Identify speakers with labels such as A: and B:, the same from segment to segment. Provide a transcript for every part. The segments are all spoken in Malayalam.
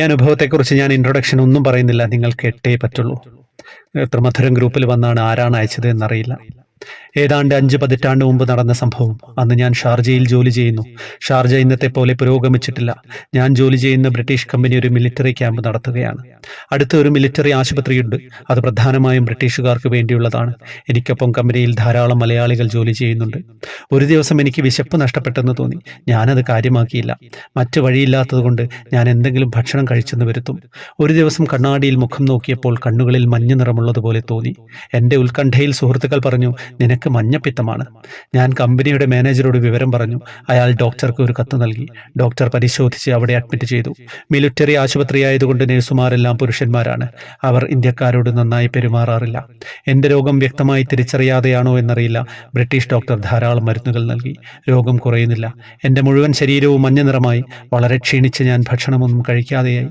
A: ഈ അനുഭവത്തെക്കുറിച്ച് ഞാൻ ഇൻട്രൊഡക്ഷൻ ഒന്നും പറയുന്നില്ല. നിങ്ങൾ കേട്ടേ പറ്റുള്ളൂ. ത്രിമധുരം ഗ്രൂപ്പിൽ വന്നാണ് ആരാണ് അയച്ചത് എന്നറിയില്ല. ഏതാണ്ട് അഞ്ച് പതിറ്റാണ്ട് മുമ്പ് നടന്ന സംഭവം. അന്ന് ഞാൻ ഷാർജയിൽ ജോലി ചെയ്യുന്നു. ഷാർജ ഇന്നത്തെ പോലെ പുരോഗമിച്ചിട്ടില്ല. ഞാൻ ജോലി ചെയ്യുന്ന ബ്രിട്ടീഷ് കമ്പനി ഒരു മിലിറ്ററി ക്യാമ്പ് നടത്തുകയാണ്. അടുത്ത ഒരു മിലിറ്ററി ആശുപത്രിയുണ്ട്. അത് പ്രധാനമായും ബ്രിട്ടീഷുകാർക്ക് വേണ്ടിയുള്ളതാണ്. എനിക്കൊപ്പം കമ്പനിയിൽ ധാരാളം മലയാളികൾ ജോലി ചെയ്യുന്നുണ്ട്. ഒരു ദിവസം എനിക്ക് വിശപ്പ് നഷ്ടപ്പെട്ടെന്ന് തോന്നി. ഞാനത് കാര്യമാക്കിയില്ല. മറ്റു വഴിയില്ലാത്തതുകൊണ്ട് ഞാൻ എന്തെങ്കിലും ഭക്ഷണം കഴിച്ചെന്ന് വരുത്തും. ഒരു ദിവസം കണ്ണാടിയിൽ മുഖം നോക്കിയപ്പോൾ കണ്ണുകളിൽ മഞ്ഞ നിറമുള്ളതുപോലെ തോന്നി. എന്റെ ഉത്കണ്ഠയിൽ സുഹൃത്തുക്കൾ പറഞ്ഞു നിനക്ക് മഞ്ഞപ്പിത്തമാണ്. ഞാൻ കമ്പനിയുടെ മാനേജറോട് വിവരം പറഞ്ഞു. അയാൾ ഡോക്ടർക്ക് ഒരു കത്ത് നൽകി. ഡോക്ടർ പരിശോധിച്ച് അവിടെ അഡ്മിറ്റ് ചെയ്തു. മിലിറ്ററി ആശുപത്രിയായതുകൊണ്ട് നഴ്സുമാരെല്ലാം പുരുഷന്മാരാണ്. അവർ ഇന്ത്യക്കാരോട് നന്നായി പെരുമാറാറില്ല. എന്റെ രോഗം വ്യക്തമായി തിരിച്ചറിയാതെയാണോ എന്നറിയില്ല. ബ്രിട്ടീഷ് ഡോക്ടർ ധാരാളം മരുന്നുകൾ നൽകി. രോഗം കുറയുന്നില്ല. എന്റെ മുഴുവൻ ശരീരവും മഞ്ഞ നിറമായി. വളരെ ക്ഷീണിച്ച് ഞാൻ ഭക്ഷണമൊന്നും കഴിക്കാതെയായി.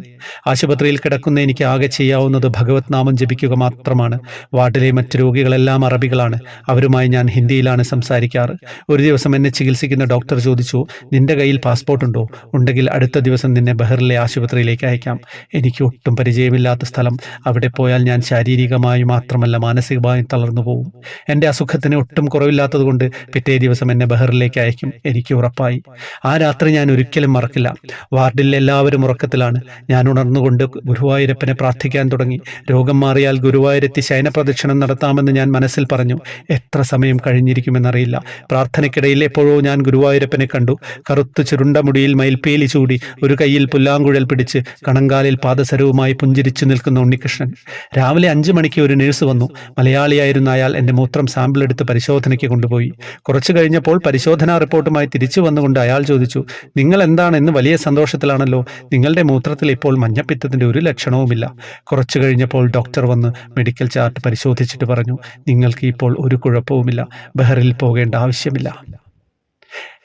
A: ആശുപത്രിയിൽ കിടക്കുന്ന എനിക്ക് ആകെ ചെയ്യാവുന്നത് ഭഗവത് നാമം ജപിക്കുക മാത്രമാണ്. വാർഡിലെ മറ്റ് രോഗികളെല്ലാം അറബികളാണ്. അവരുമായി ഞാൻ ഹിന്ദിയിലാണ് സംസാരിക്കാറ്. ഒരു ദിവസം എന്നെ ചികിത്സിക്കുന്ന ഡോക്ടർ ചോദിച്ചു നിന്റെ കയ്യിൽ പാസ്പോർട്ട് ഉണ്ടോ ഉണ്ടെങ്കിൽ അടുത്ത ദിവസം നിന്നെ ബഹറിലെ ആശുപത്രിയിലേക്ക് അയക്കാം. എനിക്ക് ഒട്ടും പരിചയമില്ലാത്ത സ്ഥലം. അവിടെ പോയാൽ ഞാൻ ശാരീരികമായി മാത്രമല്ല മാനസികമായും തളർന്നു പോകും എന്റെ അസുഖത്തിന് ഒട്ടും കുറവില്ലാത്തതുകൊണ്ട് പിറ്റേ ദിവസം എന്നെ ബഹറിലേക്ക് അയക്കും എനിക്ക് ഉറപ്പായി. ആ രാത്രി ഞാൻ ഒരിക്കലും മറക്കില്ല. വാർഡിൽ എല്ലാവരും ഉറക്കത്തിലാണ്. ഞാൻ ഉണർന്നുകൊണ്ട് ഗുരുവായൂരപ്പനെ പ്രാർത്ഥിക്കാൻ തുടങ്ങി. രോഗം മാറിയാൽ ഗുരുവായൂരെത്തി ശയനപ്രദക്ഷിണം നടത്താമെന്ന് ഞാൻ മനസ്സിൽ പറഞ്ഞു. എത്ര സമയം കഴിഞ്ഞിരിക്കുമെന്നറിയില്ല. പ്രാർത്ഥനയ്ക്കിടയിൽ എപ്പോഴോ ഞാൻ ഗുരുവായൂരപ്പനെ കണ്ടു. കറുത്ത് ചുരുണ്ട മുടിയിൽ മയിൽപ്പേലി ചൂടി ഒരു കയ്യിൽ പുല്ലാങ്കുഴൽ പിടിച്ച് കണങ്കാലിൽ പാദസരവുമായി പുഞ്ചിരിച്ചു നിൽക്കുന്ന ഉണ്ണികൃഷ്ണൻ. രാവിലെ അഞ്ചു മണിക്ക് ഒരു നേഴ്സ് വന്നു. മലയാളിയായിരുന്ന അയാൾ എന്റെ മൂത്രം സാമ്പിൾ എടുത്ത് പരിശോധനയ്ക്ക് കൊണ്ടുപോയി. കുറച്ചു കഴിഞ്ഞപ്പോൾ പരിശോധനാ റിപ്പോർട്ടുമായി തിരിച്ചു വന്നുകൊണ്ട് അയാൾ ചോദിച്ചു നിങ്ങൾ എന്താണ് എന്ന് വലിയ സന്തോഷത്തിലാണല്ലോ. നിങ്ങളുടെ മൂത്രത്തിൽ ഇപ്പോൾ മഞ്ഞപ്പിത്തത്തിന്റെ ഒരു ലക്ഷണവുമില്ല. കുറച്ചു കഴിഞ്ഞപ്പോൾ ഡോക്ടർ വന്ന് മെഡിക്കൽ ചാർട്ട് പരിശോധിച്ചിട്ട് പറഞ്ഞു നിങ്ങൾക്ക് ഇപ്പോൾ ഒരു കുഴപ്പവുമില്ല ബഹറിൽ പോകേണ്ട ആവശ്യമില്ല.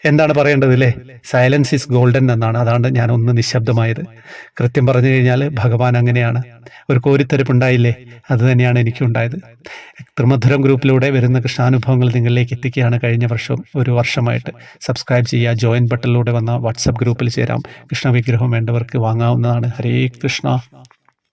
A: എന്താണ് പറയേണ്ടത് അല്ലേ സൈലൻസ് ഈസ് ഗോൾഡൻ എന്നാണ്. അതാണ് ഞാൻ ഒന്ന് നിശബ്ദമായത്. കൃത്യം പറഞ്ഞു കഴിഞ്ഞാൽ ഭഗവാൻ അങ്ങനെയാണ്. ഒരു കോരിത്തെരുപ്പുണ്ടായില്ലേ? അത് തന്നെയാണ് എനിക്കുണ്ടായത്. ത്രിമധുരം ഗ്രൂപ്പിലൂടെ വരുന്ന കൃഷ്ണാനുഭവങ്ങൾ നിങ്ങളിലേക്ക് എത്തിക്കുകയാണ് കഴിഞ്ഞ വർഷം ഒരു വർഷമായിട്ട്. സബ്സ്ക്രൈബ് ചെയ്യുക ജോയിൻ ബട്ടണിലൂടെ വന്ന വാട്സപ്പ് ഗ്രൂപ്പിൽ ചേരാം. കൃഷ്ണ വിഗ്രഹം വേണ്ടവർക്ക് വാങ്ങാവുന്നതാണ്. ഹരേ കൃഷ്ണ.